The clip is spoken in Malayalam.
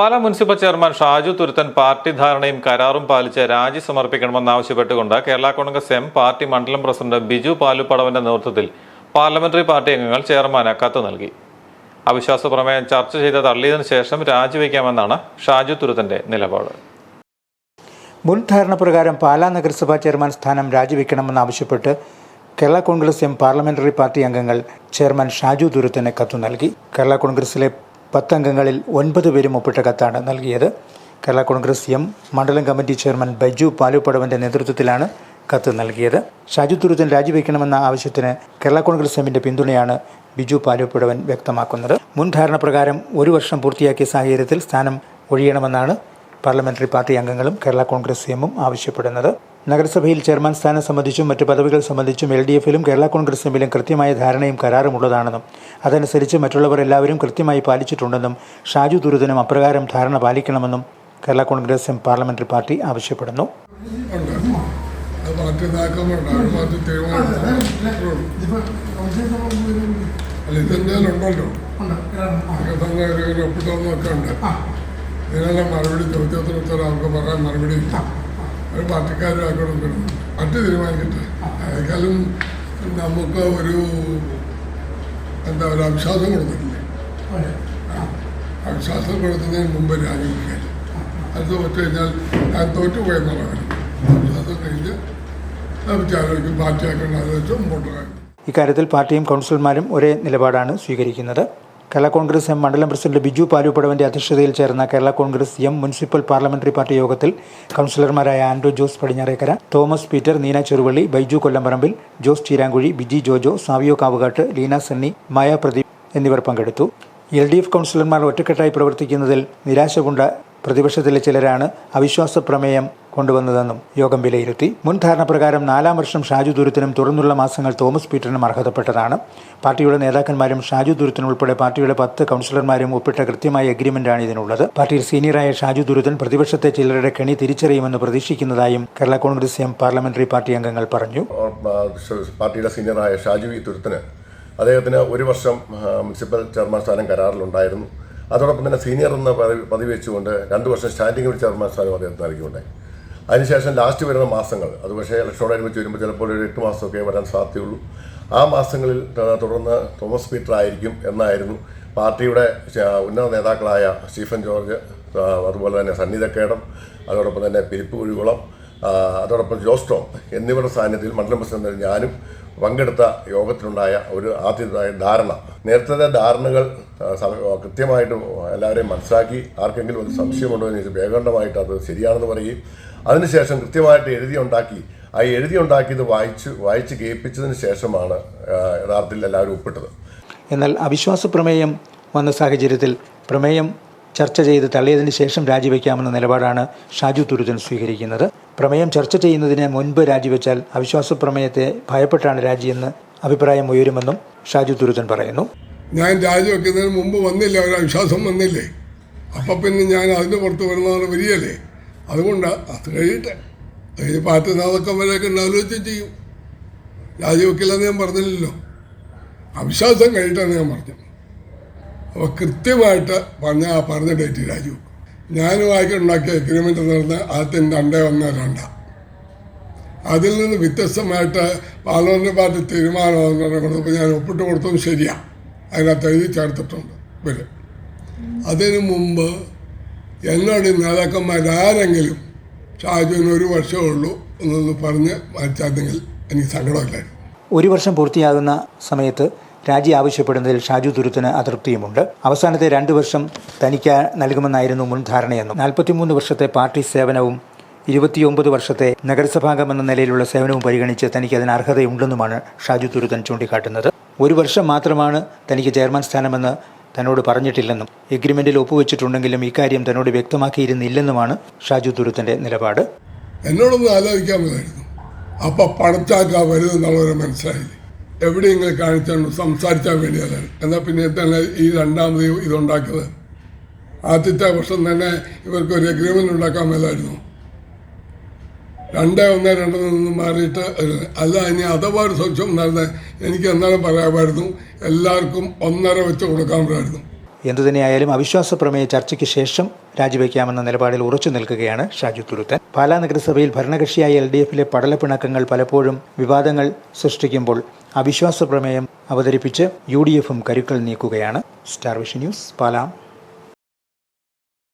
Pala municipal chairman Shaju Thuruthan party ധാരണയും കരാറും പാലിച്ച് രാജി സമർപ്പിക്കണമെന്നാവശ്യപ്പെട്ടുകൊണ്ട് കേരള കോൺഗ്രസ് എം പാർട്ടി മണ്ഡലം പ്രസിഡന്റ് ബിജു പാലുപ്പടവന്റെ നേതൃത്വത്തിൽ പാർലമെന്ററി പാർട്ടി അംഗങ്ങൾ ചെയർമാന് കത്ത് നൽകി. അവിശ്വാസ പ്രമേയം ചർച്ച ചെയ്ത് തള്ളിയതിനു ശേഷം രാജിവെക്കാമെന്നാണ് ഷാജു തുരുത്തന്റെ നിലപാട്. മുൻ ധാരണ പ്രകാരം പാലാ നഗരസഭാ ചെയർമാൻ സ്ഥാനം രാജിവെക്കണമെന്നാവശ്യപ്പെട്ട് Kerala Congress M parliamentary party അംഗങ്ങൾ ചെയർമാൻ ഷാജു ദുരത്തിന് കത്തു നൽകി. കേരള കോൺഗ്രസിലെ പത്ത് അംഗങ്ങളിൽ ഒൻപത് പേരും ഒപ്പിട്ട കത്താണ് നൽകിയത്. കേരള കോൺഗ്രസ് എം മണ്ഡലം കമ്മിറ്റി ചെയർമാൻ ബൈജു പാലുപ്പടവന്റെ നേതൃത്വത്തിലാണ് കത്ത് നൽകിയത്. ഷാജു തുരുത്തൻ രാജിവെക്കണമെന്ന ആവശ്യത്തിന് കേരള കോൺഗ്രസ് എമ്മിന്റെ പിന്തുണയാണ് ബിജു പാലുപ്പടവൻ വ്യക്തമാക്കുന്നത്. മുൻ ധാരണ പ്രകാരം ഒരു വർഷം പൂർത്തിയാക്കിയ സാഹചര്യത്തിൽ സ്ഥാനം ഒഴിയണമെന്നാണ് പാർലമെന്ററി പാർട്ടി അംഗങ്ങളും കേരള കോൺഗ്രസ് എമ്മും ആവശ്യപ്പെടുന്നത്. നഗരസഭയിൽ ചെയർമാൻ സ്ഥാനം സംബന്ധിച്ചും മറ്റ് പദവികൾ സംബന്ധിച്ചും എൽ ഡി എഫിലും കേരള കോൺഗ്രസ് എമ്മിലും കൃത്യമായ ധാരണയും കരാറുമുള്ളതാണെന്നും അതനുസരിച്ച് മറ്റുള്ളവർ എല്ലാവരും കൃത്യമായി പാലിച്ചിട്ടുണ്ടെന്നും ഷാജു ദുരിതനും അപ്രകാരം ധാരണ പാലിക്കണമെന്നും Kerala Congress M parliamentary party ആവശ്യപ്പെടുന്നു. പാർട്ടി പാർട്ടി അല്ല ഇതെന്തായാലും ഉണ്ടല്ലോ. ഒപ്പിട്ടൊന്നൊക്കെ ഉണ്ട് ഇതിനെല്ലാം മറുപടി ചോദ്യത്തിന് ഉത്തരം അവർക്ക് പറയാൻ മറുപടി ഇല്ല. ഒരു പാർട്ടിക്കാരും ആക്കണം മറ്റ് തീരുമാനിക്കട്ടെ. അതിനേക്കാളും നമുക്ക് ഒരു എന്താ ഒരു അവിശ്വാസം കൊടുത്തിട്ടില്ലേ? അവിശ്വാസം കൊടുക്കുന്നതിന് മുമ്പ് രാജിവെക്കാൻ അത് തോറ്റു കഴിഞ്ഞാൽ ഞാൻ തോറ്റുപോയെന്നുള്ളതാണ്. അവിശ്വാസം കഴിഞ്ഞ് നമുക്ക് ആലോചിക്കും പാർട്ടിയാക്കേണ്ട അത് വെച്ച് മുമ്പോട്ട് കാര്യം ഇക്കാര്യത്തിൽ പാർട്ടിയും കൗൺസിലർമാരും ഒരേ നിലപാടാണ് സ്വീകരിക്കുന്നത്. കേരള കോൺഗ്രസ് എം മണ്ഡലം പ്രസിഡന്റ് ബിജു പാലുപടവന്റെ അധ്യക്ഷതയിൽ ചേർന്ന Kerala Congress M municipal parliamentary party യോഗത്തിൽ കൗൺസിലർമാരായ ആൻഡ്രോ ജോസ് പടിഞ്ഞാറേക്കര തോമസ് പീറ്റർ നീന ചെറുവള്ളി ബൈജു കൊല്ലംപറമ്പിൽ ജോസ് ചീരാങ്കുഴി ബിജി ജോജോ സാവിയോ കാവുകാട്ട് ലീന സണ്ണി മായ പ്രദീപ് എന്നിവർ പങ്കെടുത്തു. എൽ ഡി എഫ് കൗൺസിലർമാർ ഒറ്റക്കെട്ടായി പ്രവർത്തിക്കുന്നതിൽ നിരാശ കൊണ്ട പ്രതിപക്ഷത്തിലെ ചിലരാണ് അവിശ്വാസ പ്രമേയം കൊണ്ടുവന്നതെന്നും യോഗം വിലയിരുത്തി. മുൻ ധാരണപ്രകാരം നാലാം വർഷം ഷാജു ദുരത്തിനും തുടർന്നുള്ള മാസങ്ങൾ തോമസ് പീറ്ററിനും അർഹതപ്പെട്ടതാണ്. പാർട്ടിയുടെ നേതാക്കന്മാരും ഷാജു ദുരത്തിനും ഉൾപ്പെടെ പാർട്ടിയുടെ പത്ത് കൗൺസിലർമാരും ഒപ്പിട്ട കൃത്യമായ അഗ്രിമെന്റാണ് ഇതിനുള്ളത്. പാർട്ടിയിൽ സീനിയറായ ഷാജു ദുരത്തൻ പ്രതിപക്ഷത്തെ ചിലരുടെ കെണി തിരിച്ചറിയുമെന്ന് പ്രതീക്ഷിക്കുന്നതായും Kerala Congress M parliamentary party അംഗങ്ങൾ പറഞ്ഞു. പാർട്ടിയുടെ സീനിയറായ ഷാജു ദുരത്തിന് അദ്ദേഹത്തിന് ഒരു വർഷം മുനിസിപ്പൽ ചെയർമാൻ സ്ഥാനം കരാറിലുണ്ടായിരുന്നു. അതോടൊപ്പം തന്നെ സീനിയർ എന്ന പദവി വെച്ചുകൊണ്ട് രണ്ട് വർഷം സ്റ്റാൻഡിംഗ് ചെയർമാൻ സ്ഥാനം അദ്ദേഹത്തിന് നൽകിയിട്ടുണ്ടായി അതിനുശേഷം ലാസ്റ്റ് വരുന്ന മാസങ്ങൾ. അത് പക്ഷേ ഇലക്ഷനോടനുബന്ധിച്ച് വരുമ്പോൾ ചിലപ്പോൾ ഒരു എട്ട് മാസമൊക്കെ വരാൻ സാധ്യതയുള്ളൂ. ആ മാസങ്ങളിൽ തുടർന്ന് തോമസ് പീറ്റർ ആയിരിക്കും എന്നായിരുന്നു പാർട്ടിയുടെ ഉന്നത നേതാക്കളായ സ്റ്റീഫൻ ജോർജ് അതുപോലെ തന്നെ സന്നിധക്കേടം അതോടൊപ്പം തന്നെ പിരിപ്പ് കുഴികുളം അതോടൊപ്പം ജോസ് ടോം എന്നിവരുടെ സാന്നിധ്യത്തിൽ മണ്ഡലം പ്രസിഡന്റ് ഞാനും പങ്കെടുത്ത യോഗത്തിലുണ്ടായ ഒരു ആദ്യമായ ധാരണ. നേരത്തെ ധാരണകൾ കൃത്യമായിട്ട് എല്ലാവരെയും മനസ്സിലാക്കി ആർക്കെങ്കിലും ഒരു സംശയമുണ്ടോ എന്ന് ചോദിച്ചാൽ വേഗണ്ഡമായിട്ട് അത് ശരിയാണെന്ന് പറയുകയും അതിനുശേഷം കൃത്യമായിട്ട് എഴുതി ഉണ്ടാക്കി ആ എഴുതി ഉണ്ടാക്കിയത് വായിച്ച് വായിച്ച് കേൾപ്പിച്ചതിന് ശേഷമാണ് യഥാർത്ഥത്തിൽ എല്ലാവരും ഒപ്പിട്ടത്. എന്നാൽ അവിശ്വാസ പ്രമേയം വന്ന സാഹചര്യത്തിൽ പ്രമേയം ചർച്ച ചെയ്ത് തള്ളിയതിന് ശേഷം രാജിവെക്കാമെന്ന നിലപാടാണ് ഷാജു തുരുത്തൻ സ്വീകരിക്കുന്നത്. പ്രമേയം ചർച്ച ചെയ്യുന്നതിന് മുൻപ് രാജിവെച്ചാൽ അവിശ്വാസ പ്രമേയത്തെ ഭയപ്പെട്ടാണ് രാജിയെന്ന് അഭിപ്രായം ഉയരുമെന്നും ഷാജു തുരുത്തൻ പറയുന്നു. ഞാൻ രാജിവെക്കുന്നതിന് മുമ്പ് വന്നില്ല ഒരു അവിശ്വാസം വന്നില്ലേ? അപ്പം പിന്നെ ഞാൻ അതിന് പുറത്ത് വരുന്നതാണ് വരികയല്ലേ? അതുകൊണ്ട് അത് കഴിയട്ടെ. അതിന് പാർട്ടി നേതാക്കന്മാരെയൊക്കെ ആലോചിച്ച് ചെയ്യും. രാജിവെക്കില്ലെന്ന് ഞാൻ പറഞ്ഞില്ലല്ലോ. അവിശ്വാസം കഴിയട്ടെന്ന് ഞാൻ പറഞ്ഞു. അപ്പോൾ കൃത്യമായിട്ട് പറഞ്ഞ ആ പറഞ്ഞ ഡേറ്റ് രാജിവെക്കും ഞാനുമായിട്ട് ഉണ്ടാക്കിയ എഗ്രിമെന്റ് നടന്ന ആദ്യം രണ്ടേ ഒന്ന് രണ്ട. അതിൽ നിന്ന് വ്യത്യസ്തമായിട്ട് പാർലമെന്റ് പാർട്ടി തീരുമാനം കൊടുത്തപ്പോൾ ഞാൻ ഒപ്പിട്ട് കൊടുത്തതും ശരിയാണ് അതിനകത്ത് എഴുതി ചേർത്തിട്ടുണ്ട് ഇവർ. അതിനു മുമ്പ് എന്നോട് നേതാക്കന്മാരാരെങ്കിലും ഷാജുവിന് ഒരു വർഷമേ ഉള്ളൂ എന്നൊന്ന് പറഞ്ഞ് മാറ്റാതെങ്കിൽ എനിക്ക് സങ്കടമില്ലായിരുന്നു. ഒരു വർഷം പൂർത്തിയാകുന്ന സമയത്ത് രാജി ആവശ്യപ്പെടുന്നതിൽ ഷാജു തുരുത്തിന് അതൃപ്തിയുമുണ്ട്. അവസാനത്തെ രണ്ടു വർഷം തനിക്ക് നൽകുമെന്നായിരുന്നു മുൻ ധാരണയെന്നും നാൽപ്പത്തിമൂന്ന് വർഷത്തെ പാർട്ടി സേവനവും ഇരുപത്തിയൊമ്പത് വർഷത്തെ നഗരസഭാംഗമെന്ന നിലയിലുള്ള സേവനവും പരിഗണിച്ച് തനിക്ക് അതിന് അർഹതയുണ്ടെന്നുമാണ് ഷാജു തുരുത്തൻ ചൂണ്ടിക്കാട്ടുന്നത്. ഒരു വർഷം മാത്രമാണ് തനിക്ക് ചെയർമാൻ സ്ഥാനമെന്ന് തന്നോട് പറഞ്ഞിട്ടില്ലെന്നും എഗ്രിമെന്റിൽ ഒപ്പുവെച്ചിട്ടുണ്ടെങ്കിലും ഇക്കാര്യം തന്നോട് വ്യക്തമാക്കിയിരുന്നില്ലെന്നുമാണ് ഷാജു തുരുത്തന്റെ നിലപാട്. എന്നോടൊന്ന് ആലോചിക്കാൻ അപ്പൊ പണത്താക്കാൻ വരുതെന്നുള്ളവരെ മനസ്സിലായില്ലേ എവിടെയെങ്കിലും കാണിച്ചാണ് സംസാരിച്ചാൽ വേണ്ടിയതാണ് എന്നാൽ പിന്നെ തന്നെ ഈ രണ്ടാമത് ഇതുണ്ടാക്കിയത്. ആദ്യത്തെ വർഷം തന്നെ ഇവർക്ക് ഒരു എഗ്രിമെന്റ് ഉണ്ടാക്കാൻ മേലായിരുന്നു. രണ്ട് ഒന്ന് രണ്ട് നിന്ന് മാറിയിട്ട് അല്ല ഇനി അഥവാ ഒരു സംശയം ഉണ്ടായിരുന്നത് എനിക്ക് എന്നാലും പറയാമായിരുന്നു. എല്ലാവർക്കും ഒന്നര വെച്ച് കൊടുക്കാൻ പറ്റുമായിരുന്നു എന്തുതന്നെയായാലും അവിശ്വാസ പ്രമേയ ചർച്ചയ്ക്ക് ശേഷം രാജിവെക്കാമെന്ന നിലപാടിൽ ഉറച്ചു നിൽക്കുകയാണ് ഷാജു തുരുത്തൻ. പാലാ നഗരസഭയിൽ ഭരണകക്ഷിയായ എൽ ഡി എഫിലെ പടലപ്പിണക്കങ്ങൾ പലപ്പോഴും വിവാദങ്ങൾ സൃഷ്ടിക്കുമ്പോൾ അവിശ്വാസ പ്രമേയം അവതരിപ്പിച്ച് യു ഡി എഫും കരുക്കൾ നീക്കുകയാണ്. Star vision news Pala.